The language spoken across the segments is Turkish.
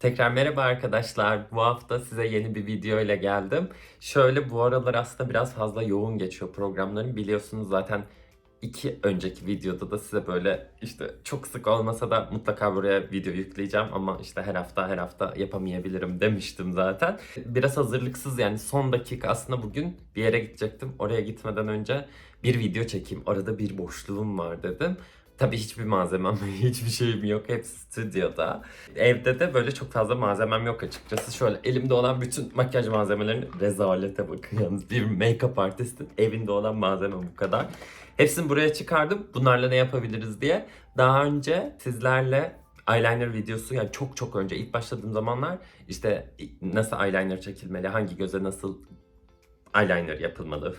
Tekrar merhaba arkadaşlar. Bu hafta size yeni bir video ile geldim. Şöyle bu aralar aslında biraz fazla yoğun geçiyor programlarım. Biliyorsunuz zaten iki önceki videoda da size böyle işte çok sık olmasa da mutlaka buraya video yükleyeceğim ama işte her hafta her hafta yapamayabilirim demiştim zaten. Biraz hazırlıksız yani son dakika aslında bugün bir yere gidecektim. Oraya gitmeden önce bir video çekeyim. Arada bir boşluğum var dedim. Tabii hiçbir malzemem, hiçbir şeyim yok. Hepsi stüdyoda. Evde de böyle çok fazla malzemem yok açıkçası. Şöyle elimde olan bütün makyaj malzemelerini rezalete bakın yalnız. Bir make-up artistin evinde olan malzeme bu kadar. Hepsini buraya çıkardım. Bunlarla ne yapabiliriz diye. Daha önce sizlerle eyeliner videosu yani çok çok önce ilk başladığım zamanlar işte nasıl eyeliner çekilmeli, hangi göze nasıl eyeliner yapılmalı.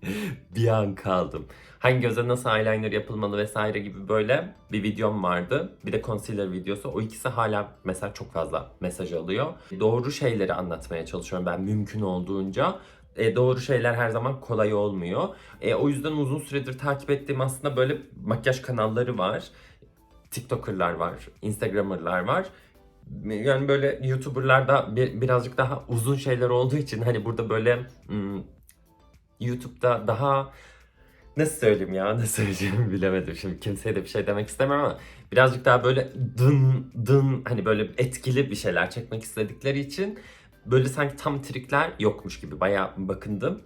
bir an kaldım. Hangi göze nasıl eyeliner yapılmalı vesaire gibi böyle bir videom vardı. Bir de concealer videosu. O ikisi hala mesela çok fazla mesaj alıyor. Doğru şeyleri anlatmaya çalışıyorum ben mümkün olduğunca. E, doğru şeyler her zaman kolay olmuyor. E, o yüzden uzun süredir takip ettiğim aslında böyle makyaj kanalları var. TikToker'lar var, Instagram'ırlar var. Yani böyle YouTuber'larda bir, birazcık daha uzun şeyler olduğu için hani burada böyle hmm, YouTube'da daha nasıl söyleyeyim ya nasıl söyleyeceğimi bilemedim şimdi kimseye de bir şey demek istemiyorum ama birazcık daha böyle dın dın hani böyle etkili bir şeyler çekmek istedikleri için böyle sanki tam trikler yokmuş gibi bayağı bakındım.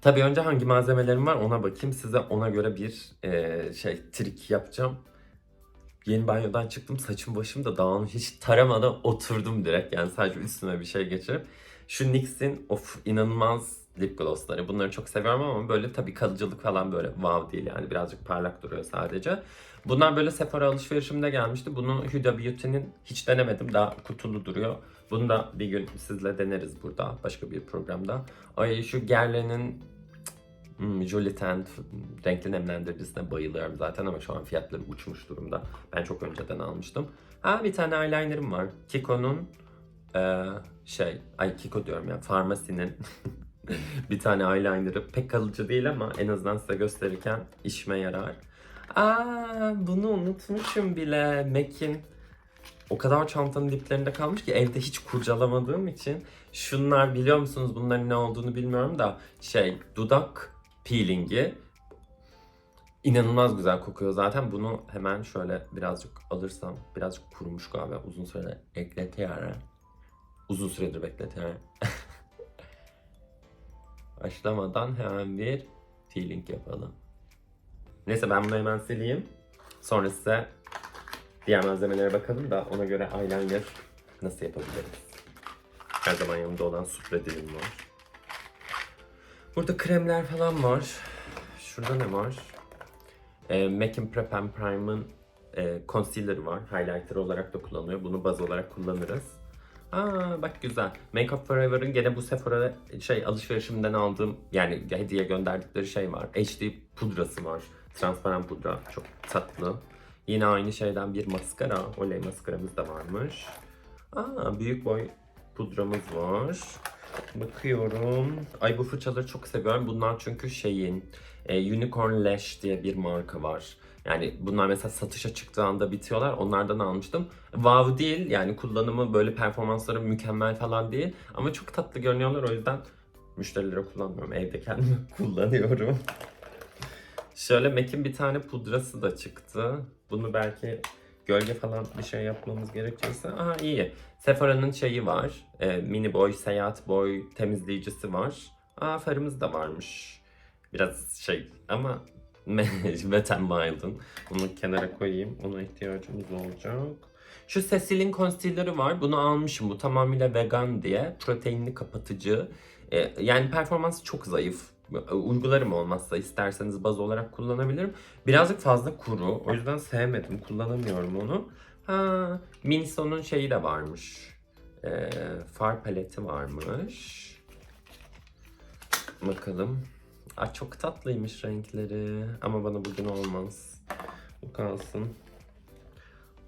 Tabii önce hangi malzemelerim var ona bakayım size ona göre bir e, şey trik yapacağım. Yeni banyodan çıktım saçım başım da dağılmış hiç taramadan oturdum direkt yani sadece üstüme bir şey geçirip. Şu NYX'in of inanılmaz lip glossları bunları çok seviyorum ama böyle tabii kalıcılık falan böyle wow değil yani birazcık parlak duruyor sadece. Bunlar böyle Sephora alışverişimde gelmişti. Bunu Huda Beauty'nin hiç denemedim daha kutulu duruyor. Bunu da bir gün sizle deneriz burada başka bir programda. Ay şu Guerlain'in Hmm, Jolie Tint renkli nemlendiricisine bayılıyorum zaten ama şu an fiyatları uçmuş durumda. Ben çok önceden almıştım. Ha bir tane eyelinerım var. Kiko'nun eee, şey, ay Kiko diyorum ya, Farmasi'nin bir tane eyelinerı. Pek kalıcı değil ama en azından size gösterirken işime yarar. Aa bunu unutmuşum bile. MAC'in o kadar çantanın diplerinde kalmış ki evde hiç kurcalamadığım için şunlar biliyor musunuz bunların ne olduğunu bilmiyorum da şey dudak peelingi. İnanılmaz güzel kokuyor. Zaten bunu hemen şöyle birazcık alırsam birazcık kurumuş galiba. Uzun süre ekletiyorum uzun süredir bekletiyorum başlamadan hemen bir peeling yapalım. Neyse ben bunu hemen sileyim. Sonra size Diğer malzemelere bakalım da ona göre eyeliner nasıl yapabiliriz. Her zaman yanımda olan supra dilim var. Burada kremler falan var. Şurada ne var? E, MAC'in Prep and Prime'ın e, concealer'ı var. Highlighter olarak da kullanılıyor. Bunu baz olarak kullanırız. Aa bak güzel. Make Up Forever'ın gene bu Sephora şey alışverişimden aldığım yani hediye gönderdikleri şey var. HD pudrası var. Transparan pudra. Çok tatlı. Yine aynı şeyden bir maskara. Oley maskaramız da varmış. Aa, büyük boy pudramız var. Bakıyorum. Ay bu fırçaları çok seviyorum. Bunlar çünkü şeyin e, Unicorn Lash diye bir marka var. Yani bunlar mesela satışa çıktığı anda bitiyorlar. Onlardan almıştım. Wow değil. Yani kullanımı böyle performansları mükemmel falan değil. Ama çok tatlı görünüyorlar. O yüzden müşterilere kullanmıyorum. Evde kendim kullanıyorum. Şöyle MAC'in bir tane pudrası da çıktı. Bunu belki gölge falan bir şey yapmamız gerekirse. Aha iyi. Sephora'nın şeyi var. E, mini boy, seyahat boy temizleyicisi var. Aa farımız da varmış. Biraz şey ama Wet n Wild'ın. Bunu kenara koyayım. Ona ihtiyacımız olacak. Şu Cecil'in concealer'ı var. Bunu almışım. Bu tamamıyla vegan diye. Proteinli kapatıcı. E, yani performansı çok zayıf uygularım olmazsa isterseniz baz olarak kullanabilirim. Birazcık fazla kuru. O yüzden sevmedim. Kullanamıyorum onu. Ha, Miniso'nun şeyi de varmış. Ee, far paleti varmış. Bakalım. Aa, çok tatlıymış renkleri. Ama bana bugün olmaz. Bu kalsın.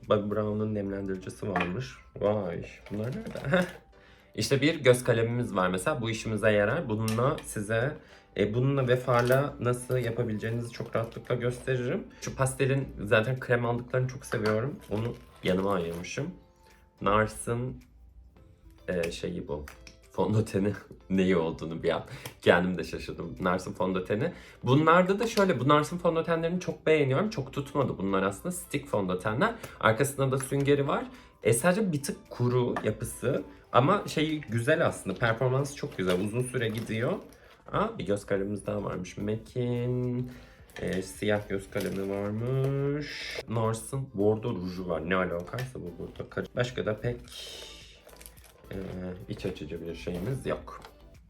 Bug Brown'un nemlendiricisi varmış. Vay. Bunlar nerede? İşte bir göz kalemimiz var mesela. Bu işimize yarar. Bununla size E, bununla ve farla nasıl yapabileceğinizi çok rahatlıkla gösteririm. Şu pastelin zaten krem aldıklarını çok seviyorum. Onu yanıma ayırmışım. Nars'ın e, şeyi bu. Fondöteni neyi olduğunu bir an kendim de şaşırdım. Nars'ın fondöteni. Bunlarda da şöyle bu Nars'ın fondötenlerini çok beğeniyorum. Çok tutmadı bunlar aslında. Stick fondötenler. Arkasında da süngeri var. E sadece bir tık kuru yapısı. Ama şeyi güzel aslında. Performansı çok güzel. Uzun süre gidiyor. Aa bir göz kalemimiz daha varmış. MAC'in e, siyah göz kalemi varmış. Nars'ın bordo ruju var. Ne alakaysa bu burada. Başka da pek e, iç açıcı bir şeyimiz yok.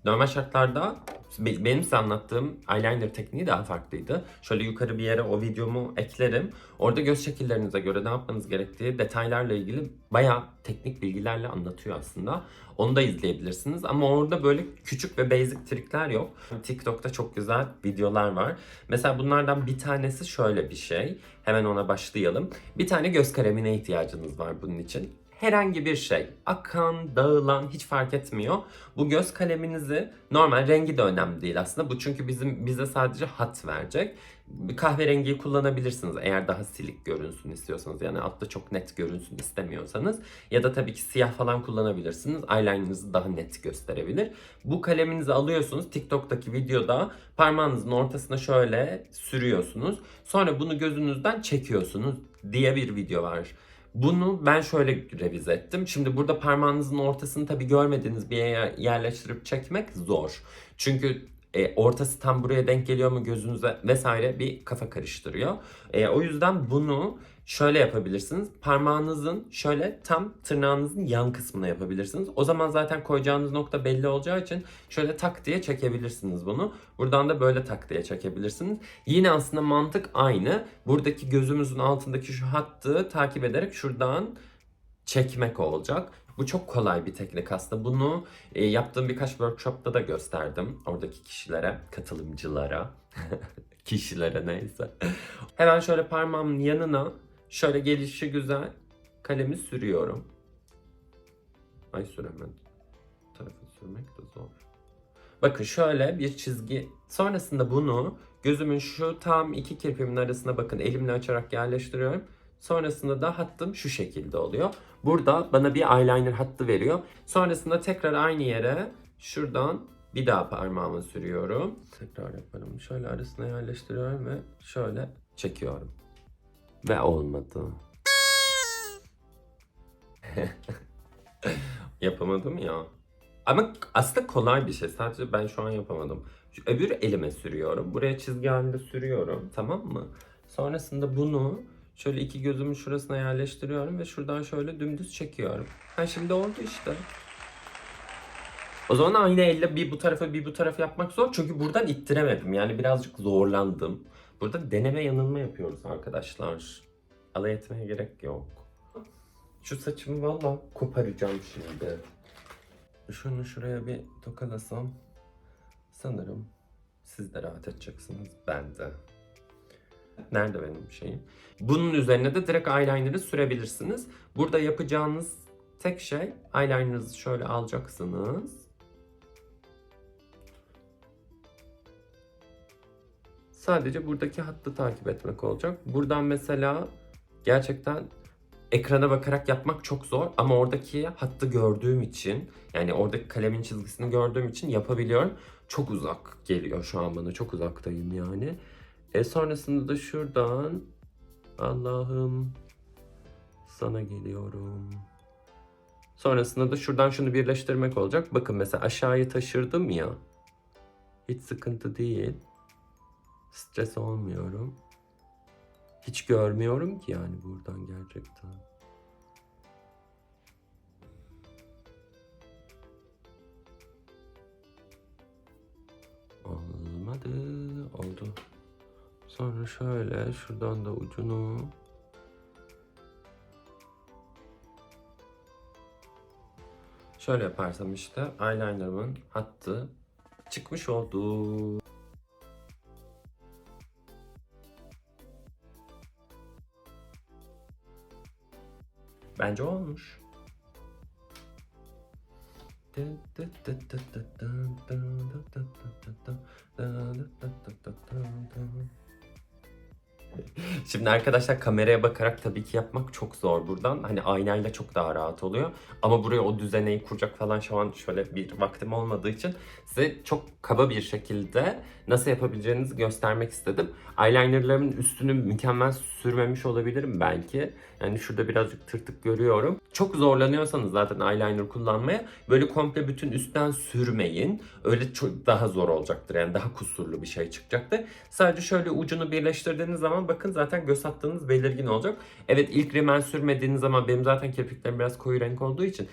Normal şartlarda be- benim size anlattığım eyeliner tekniği daha farklıydı. Şöyle yukarı bir yere o videomu eklerim. Orada göz şekillerinize göre ne yapmanız gerektiği detaylarla ilgili bayağı teknik bilgilerle anlatıyor aslında. Onu da izleyebilirsiniz ama orada böyle küçük ve basic trikler yok. TikTok'ta çok güzel videolar var. Mesela bunlardan bir tanesi şöyle bir şey. Hemen ona başlayalım. Bir tane göz kalemine ihtiyacınız var bunun için herhangi bir şey akan, dağılan hiç fark etmiyor. Bu göz kaleminizi normal rengi de önemli değil aslında. Bu çünkü bizim bize sadece hat verecek. Bir kahverengiyi kullanabilirsiniz eğer daha silik görünsün istiyorsanız. Yani altta çok net görünsün istemiyorsanız. Ya da tabii ki siyah falan kullanabilirsiniz. Eyelinerınızı daha net gösterebilir. Bu kaleminizi alıyorsunuz. TikTok'taki videoda parmağınızın ortasına şöyle sürüyorsunuz. Sonra bunu gözünüzden çekiyorsunuz diye bir video var. Bunu ben şöyle revize ettim. Şimdi burada parmağınızın ortasını tabii görmediğiniz bir yere yerleştirip çekmek zor. Çünkü e, ortası tam buraya denk geliyor mu gözünüze vesaire bir kafa karıştırıyor. E, o yüzden bunu şöyle yapabilirsiniz. Parmağınızın şöyle tam tırnağınızın yan kısmına yapabilirsiniz. O zaman zaten koyacağınız nokta belli olacağı için şöyle tak diye çekebilirsiniz bunu. Buradan da böyle tak diye çekebilirsiniz. Yine aslında mantık aynı. Buradaki gözümüzün altındaki şu hattı takip ederek şuradan çekmek olacak. Bu çok kolay bir teknik aslında. Bunu e, yaptığım birkaç workshopta da gösterdim. Oradaki kişilere, katılımcılara, kişilere neyse. Hemen şöyle parmağımın yanına şöyle gelişi güzel kalemi sürüyorum. Ay süremedim. Bu tarafa sürmek de zor. Bakın şöyle bir çizgi. Sonrasında bunu gözümün şu tam iki kirpimin arasına bakın elimle açarak yerleştiriyorum. Sonrasında da hattım şu şekilde oluyor. Burada bana bir eyeliner hattı veriyor. Sonrasında tekrar aynı yere şuradan bir daha parmağımı sürüyorum. Tekrar yaparım. Şöyle arasına yerleştiriyorum ve şöyle çekiyorum. Ve olmadı. Yapamadım ya. Ama aslında kolay bir şey. Sadece ben şu an yapamadım. Şu öbür elime sürüyorum. Buraya çizgi halinde sürüyorum. Tamam mı? Sonrasında bunu şöyle iki gözümün şurasına yerleştiriyorum ve şuradan şöyle dümdüz çekiyorum. Ha şimdi oldu işte. O zaman aynı elle bir bu tarafa bir bu tarafa yapmak zor. Çünkü buradan ittiremedim. Yani birazcık zorlandım. Burada deneme yanılma yapıyoruz arkadaşlar. Alay etmeye gerek yok. Şu saçımı valla koparacağım şimdi. Şunu şuraya bir tokalasam sanırım siz de rahat edeceksiniz. Ben de. Nerede benim şeyim? Bunun üzerine de direkt eyeliner'ı sürebilirsiniz. Burada yapacağınız tek şey eyeliner'ınızı şöyle alacaksınız. Sadece buradaki hattı takip etmek olacak. Buradan mesela gerçekten ekrana bakarak yapmak çok zor ama oradaki hattı gördüğüm için yani oradaki kalemin çizgisini gördüğüm için yapabiliyorum. Çok uzak geliyor şu an bana. Çok uzaktayım yani. E sonrasında da şuradan Allah'ım sana geliyorum. Sonrasında da şuradan şunu birleştirmek olacak. Bakın mesela aşağıya taşırdım ya. Hiç sıkıntı değil. Stres olmuyorum. Hiç görmüyorum ki yani buradan gerçekten. Olmadı. Oldu. Sonra şöyle şuradan da ucunu Şöyle yaparsam işte eyeliner'ımın hattı çıkmış oldu. Bence olmuş. Şimdi arkadaşlar kameraya bakarak tabii ki yapmak çok zor buradan. Hani aynayla çok daha rahat oluyor. Ama buraya o düzeneyi kuracak falan şu an şöyle bir vaktim olmadığı için size çok kaba bir şekilde nasıl yapabileceğinizi göstermek istedim. Eyelinerlarımın üstünü mükemmel sürmemiş olabilirim belki. Yani şurada birazcık tırtık görüyorum. Çok zorlanıyorsanız zaten eyeliner kullanmaya böyle komple bütün üstten sürmeyin. Öyle çok daha zor olacaktır. Yani daha kusurlu bir şey çıkacaktır. Sadece şöyle ucunu birleştirdiğiniz zaman bakın zaten göz hattınız belirgin olacak. Evet ilk rimel sürmediğiniz zaman benim zaten kirpiklerim biraz koyu renk olduğu için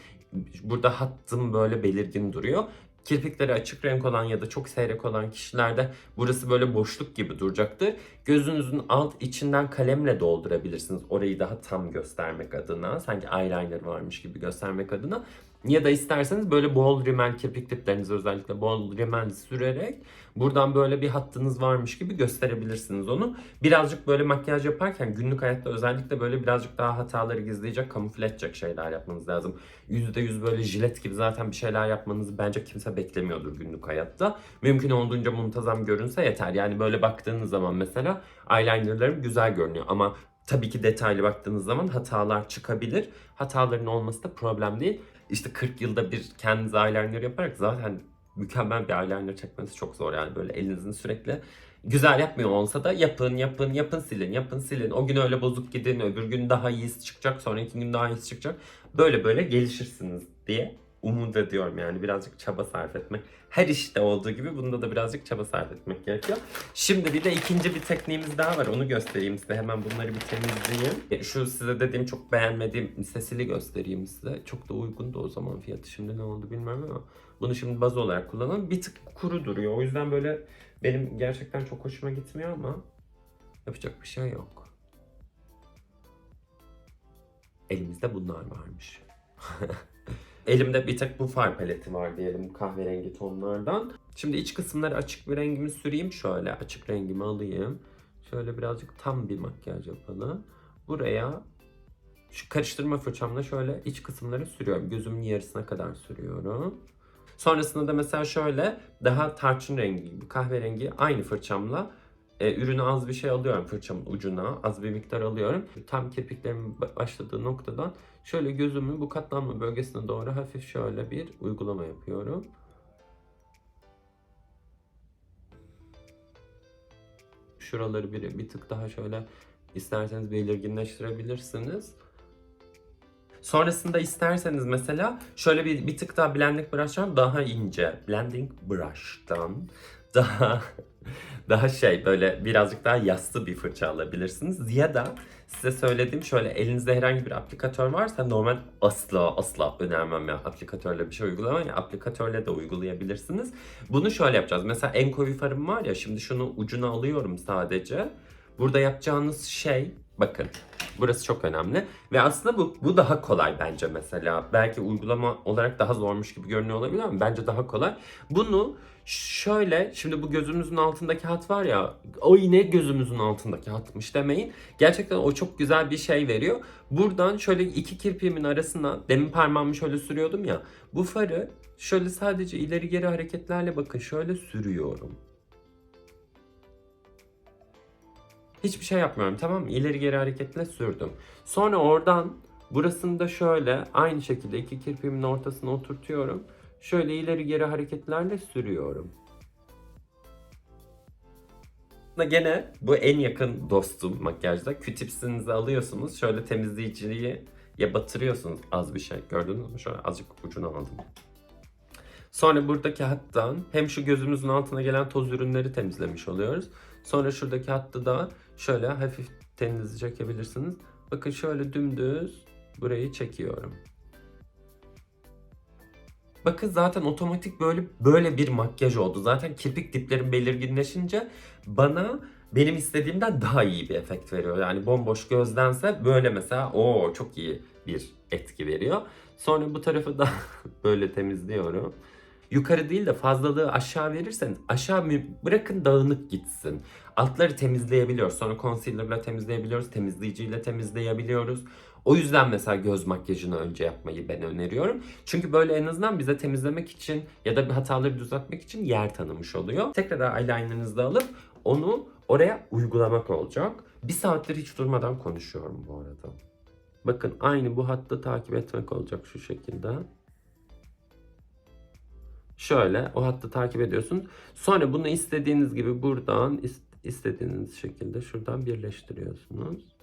burada hattım böyle belirgin duruyor. Kirpikleri açık renk olan ya da çok seyrek olan kişilerde burası böyle boşluk gibi duracaktır. Gözünüzün alt içinden kalemle doldurabilirsiniz. Orayı daha tam göstermek adına. Sanki eyeliner varmış gibi göstermek adına. Ya da isterseniz böyle bol rimel kirpik diplerinizi özellikle bol rimel sürerek buradan böyle bir hattınız varmış gibi gösterebilirsiniz onu. Birazcık böyle makyaj yaparken günlük hayatta özellikle böyle birazcık daha hataları gizleyecek, kamufle edecek şeyler yapmanız lazım. %100 böyle jilet gibi zaten bir şeyler yapmanızı bence kimse beklemiyordur günlük hayatta. Mümkün olduğunca muntazam görünse yeter. Yani böyle baktığınız zaman mesela eyelinerlarım güzel görünüyor ama tabii ki detaylı baktığınız zaman hatalar çıkabilir. Hataların olması da problem değil. İşte 40 yılda bir kendiniz eyeliner yaparak zaten mükemmel bir eyeliner çekmeniz çok zor yani böyle elinizin sürekli güzel yapmıyor olsa da yapın yapın yapın silin yapın silin. O gün öyle bozuk gidin öbür gün daha iyisi çıkacak sonraki gün daha iyisi çıkacak. Böyle böyle gelişirsiniz diye umut ediyorum yani birazcık çaba sarf etmek. Her işte olduğu gibi bunda da birazcık çaba sarf etmek gerekiyor. Şimdi bir de ikinci bir tekniğimiz daha var. Onu göstereyim size. Hemen bunları bir temizleyeyim. Şu size dediğim çok beğenmediğim sesili göstereyim size. Çok da uygundu o zaman fiyatı. Şimdi ne oldu bilmiyorum ama bunu şimdi baz olarak kullanalım. Bir tık kuru duruyor. O yüzden böyle benim gerçekten çok hoşuma gitmiyor ama yapacak bir şey yok. Elimizde bunlar varmış. Elimde bir tek bu far paleti var diyelim kahverengi tonlardan. Şimdi iç kısımları açık bir rengimi süreyim. Şöyle açık rengimi alayım. Şöyle birazcık tam bir makyaj yapalım. Buraya şu karıştırma fırçamla şöyle iç kısımları sürüyorum. Gözümün yarısına kadar sürüyorum. Sonrasında da mesela şöyle daha tarçın rengi gibi kahverengi aynı fırçamla e, ürünü az bir şey alıyorum fırçamın ucuna. Az bir miktar alıyorum. Tam kirpiklerimin ba- başladığı noktadan şöyle gözümün bu katlanma bölgesine doğru hafif şöyle bir uygulama yapıyorum. Şuraları bir, bir tık daha şöyle isterseniz belirginleştirebilirsiniz. Sonrasında isterseniz mesela şöyle bir, bir tık daha blending brush'tan daha ince. Blending brush'tan daha daha şey böyle birazcık daha yassı bir fırça alabilirsiniz. Ya da size söylediğim şöyle elinizde herhangi bir aplikatör varsa normal asla asla önermem ya aplikatörle bir şey uygulamayın. Aplikatörle de uygulayabilirsiniz. Bunu şöyle yapacağız. Mesela en koyu farım var ya şimdi şunu ucuna alıyorum sadece. Burada yapacağınız şey bakın burası çok önemli ve aslında bu bu daha kolay bence mesela. Belki uygulama olarak daha zormuş gibi görünüyor olabilir ama bence daha kolay. Bunu şöyle şimdi bu gözümüzün altındaki hat var ya o yine gözümüzün altındaki hatmış demeyin. Gerçekten o çok güzel bir şey veriyor. Buradan şöyle iki kirpiğimin arasına demin parmağımı şöyle sürüyordum ya. Bu farı şöyle sadece ileri geri hareketlerle bakın şöyle sürüyorum. Hiçbir şey yapmıyorum tamam mı? İleri geri hareketle sürdüm. Sonra oradan burasını da şöyle aynı şekilde iki kirpiğimin ortasına oturtuyorum. Şöyle ileri geri hareketlerle sürüyorum. Gene bu en yakın dostum makyajda. Q-tipsinizi alıyorsunuz. Şöyle temizleyiciyi ya batırıyorsunuz az bir şey. Gördünüz mü? Şöyle azıcık ucunu aldım. Sonra buradaki hattan hem şu gözümüzün altına gelen toz ürünleri temizlemiş oluyoruz. Sonra şuradaki hattı da şöyle hafif teninizi çekebilirsiniz. Bakın şöyle dümdüz burayı çekiyorum. Bakın zaten otomatik böyle böyle bir makyaj oldu. Zaten kirpik diplerim belirginleşince bana benim istediğimden daha iyi bir efekt veriyor. Yani bomboş gözdense böyle mesela o çok iyi bir etki veriyor. Sonra bu tarafı da böyle temizliyorum. Yukarı değil de fazlalığı aşağı verirseniz aşağı bırakın dağınık gitsin. Altları temizleyebiliyoruz. Sonra concealer'la temizleyebiliyoruz, temizleyiciyle temizleyebiliyoruz. O yüzden mesela göz makyajını önce yapmayı ben öneriyorum. Çünkü böyle en azından bize temizlemek için ya da bir hataları düzeltmek için yer tanımış oluyor. Tekrar eyelinerınızı alıp onu oraya uygulamak olacak. Bir saattir hiç durmadan konuşuyorum bu arada. Bakın aynı bu hattı takip etmek olacak şu şekilde. Şöyle o hattı takip ediyorsunuz. Sonra bunu istediğiniz gibi buradan is- istediğiniz şekilde şuradan birleştiriyorsunuz.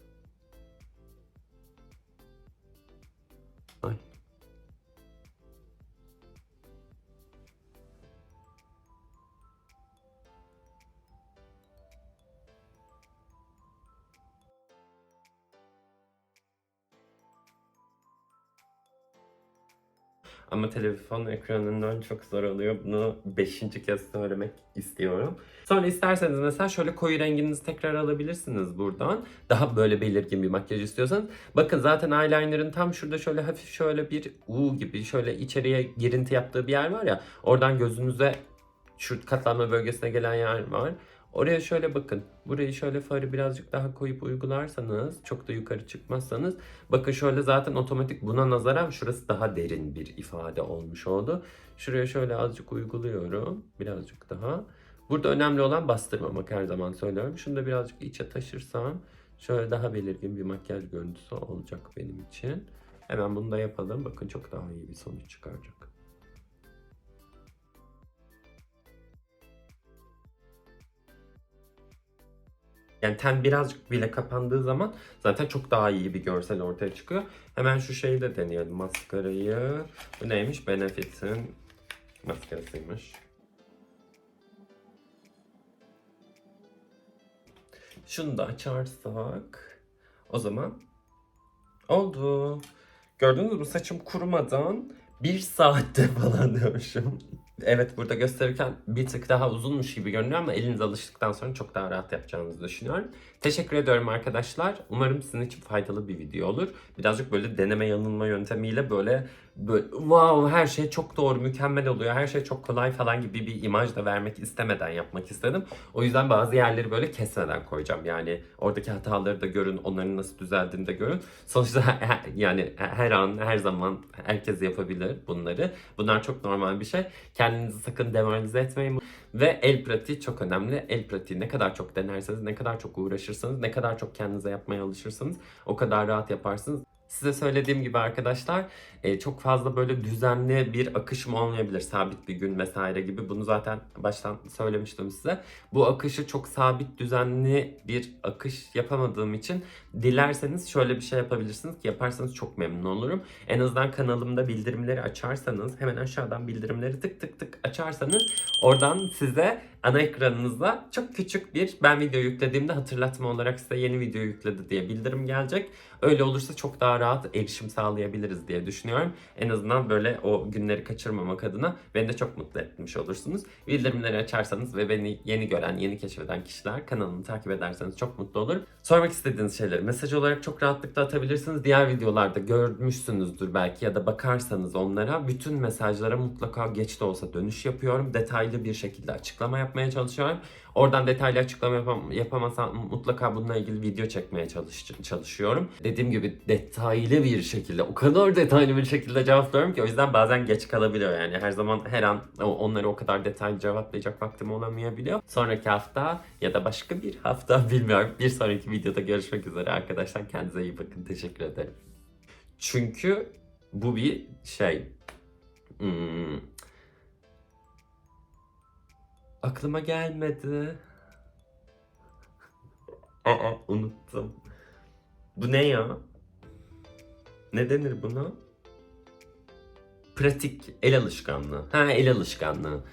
Ama telefon ekranından çok zor oluyor. Bunu 5. kez söylemek istiyorum. Sonra isterseniz mesela şöyle koyu renginizi tekrar alabilirsiniz buradan. Daha böyle belirgin bir makyaj istiyorsanız. Bakın zaten eyeliner'ın tam şurada şöyle hafif şöyle bir U gibi şöyle içeriye girinti yaptığı bir yer var ya. Oradan gözünüze şu katlanma bölgesine gelen yer var. Oraya şöyle bakın. Burayı şöyle farı birazcık daha koyup uygularsanız, çok da yukarı çıkmazsanız, bakın şöyle zaten otomatik buna nazaran şurası daha derin bir ifade olmuş oldu. Şuraya şöyle azıcık uyguluyorum. Birazcık daha. Burada önemli olan bastırmamak her zaman söylüyorum. Şunu da birazcık içe taşırsam şöyle daha belirgin bir makyaj görüntüsü olacak benim için. Hemen bunu da yapalım. Bakın çok daha iyi bir sonuç çıkaracak. Yani ten birazcık bile kapandığı zaman zaten çok daha iyi bir görsel ortaya çıkıyor. Hemen şu şeyi de deneyelim maskarayı. Bu neymiş? Benefit'in maskarasıymış. Şunu da açarsak o zaman oldu. Gördünüz mü saçım kurumadan bir saatte falan diyormuşum. Evet burada gösterirken bir tık daha uzunmuş gibi görünüyor ama eliniz alıştıktan sonra çok daha rahat yapacağınızı düşünüyorum. Teşekkür ediyorum arkadaşlar. Umarım sizin için faydalı bir video olur. Birazcık böyle deneme yanılma yöntemiyle böyle, böyle wow her şey çok doğru mükemmel oluyor. Her şey çok kolay falan gibi bir imaj da vermek istemeden yapmak istedim. O yüzden bazı yerleri böyle kesmeden koyacağım. Yani oradaki hataları da görün, onların nasıl düzeldiğini de görün. Sonuçta yani her an, her zaman herkes yapabilir bunları. Bunlar çok normal bir şey. Kendinizi sakın demoralize etmeyin. Ve el pratiği çok önemli. El pratiği ne kadar çok denerseniz, ne kadar çok uğraşırsanız, ne kadar çok kendinize yapmaya alışırsanız o kadar rahat yaparsınız. Size söylediğim gibi arkadaşlar e, çok fazla böyle düzenli bir akışım olmayabilir. Sabit bir gün vesaire gibi. Bunu zaten baştan söylemiştim size. Bu akışı çok sabit düzenli bir akış yapamadığım için dilerseniz şöyle bir şey yapabilirsiniz ki yaparsanız çok memnun olurum. En azından kanalımda bildirimleri açarsanız hemen aşağıdan bildirimleri tık tık tık açarsanız oradan size ana ekranınızda çok küçük bir ben video yüklediğimde hatırlatma olarak size yeni video yükledi diye bildirim gelecek. Öyle olursa çok daha rahat erişim sağlayabiliriz diye düşünüyorum. En azından böyle o günleri kaçırmamak adına beni de çok mutlu etmiş olursunuz. Bildirimleri açarsanız ve beni yeni gören, yeni keşfeden kişiler kanalımı takip ederseniz çok mutlu olurum. Sormak istediğiniz şeyleri mesaj olarak çok rahatlıkla atabilirsiniz. Diğer videolarda görmüşsünüzdür belki ya da bakarsanız onlara bütün mesajlara mutlaka geç de olsa dönüş yapıyorum. Detaylı bir şekilde açıklama yapmaya çalışıyorum. Oradan detaylı açıklama yapam yapamasam mutlaka bununla ilgili video çekmeye çalış çalışıyorum. Dediğim gibi detaylı bir şekilde, o kadar detaylı bir şekilde cevaplıyorum ki o yüzden bazen geç kalabiliyor yani. Her zaman her an onları o kadar detaylı cevaplayacak vaktim olamayabiliyor. Sonraki hafta ya da başka bir hafta bilmiyorum. Bir sonraki videoda görüşmek üzere arkadaşlar. Kendinize iyi bakın. Teşekkür ederim. Çünkü bu bir şey. Hmm, Aklıma gelmedi. Aa unuttum. Bu ne ya? Ne denir buna? Pratik el alışkanlığı. Ha el alışkanlığı.